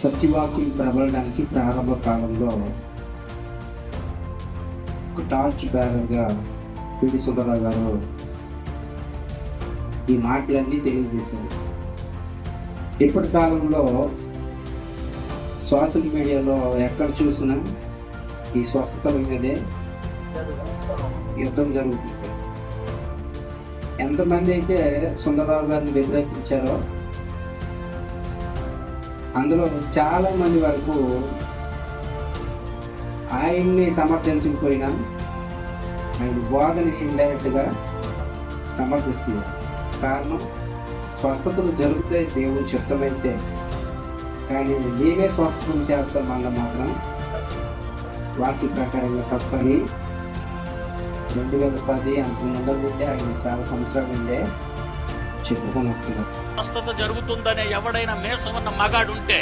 సత్యవాక్యం ప్రబలడానికి ప్రారంభ కాలంలో ఒక టార్చ్ బ్యానర్గా పిడి సుబ్బారావు గారు ఈ మాటలన్నీ తెలియజేశారు. ఇప్పటి కాలంలో సోషల్ మీడియాలో ఎక్కడ చూసినా ఈ స్వస్థత మీదే యుద్ధం జరుగుతుంది. ఎంతమంది అయితే సుందరరావు గారిని వ్యతిరేకించారో అందులో చాలా మంది వరకు ఆయన్ని సమర్థించకపోయినా ఆయన బోధని ఇండైరెక్ట్గా సమర్థిస్తున్నారు. కారణం స్వస్థతలు జరుగుతాయి దేవుడు చిత్తమైతే కానీ నీవే స్వస్థతం చేస్తాం వల్ల మాత్రం వాక్య ప్రకారంగా తప్పని రెండు వేల పది అంత ముందు ఆయన చాలా సంవత్సరాలు ఉండే స్వస్థత జరుగుతుందనే ఎవడైనా మేసం ఉన్న మగాడుంటే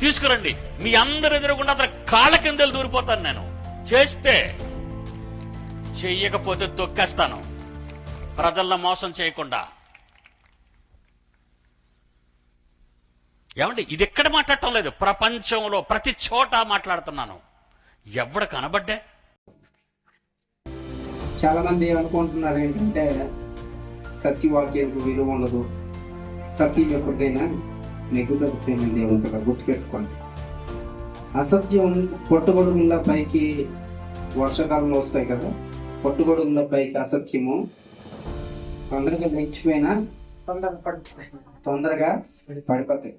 తీసుకురండి. మీ అందరి ఎదురుగుండా అతని కాళ్ళ కిందలు దూరిపోతాను నేను. చేస్తే చెయ్యకపోతే తొక్కేస్తాను. ప్రజల్లో మోసం చేయకుండా. ఏమండి ఇది ఎక్కడ మాట్లాడటం లేదు. ప్రపంచంలో ప్రతి చోట మాట్లాడుతున్నాను. ఎవడ కనబడ్డే? చాలా మంది ఏమనుకుంటున్నారు ఏంటంటే సత్యవాక్యానికి విలువ ఉండదు. సత్యం ఎప్పటికైనా నెగ్గుదొరుకుతాయండి ఉంటుంది గుర్తుపెట్టుకోండి అసత్యం పొట్టుగొడుగుల పైకి వర్షాకాలంలో వస్తాయి కదా పొట్టుగొడుగుల పైకి అసత్యము తొందరగా లేచిపోయినా తొందరగా తొందరగా పడిపోతాయి.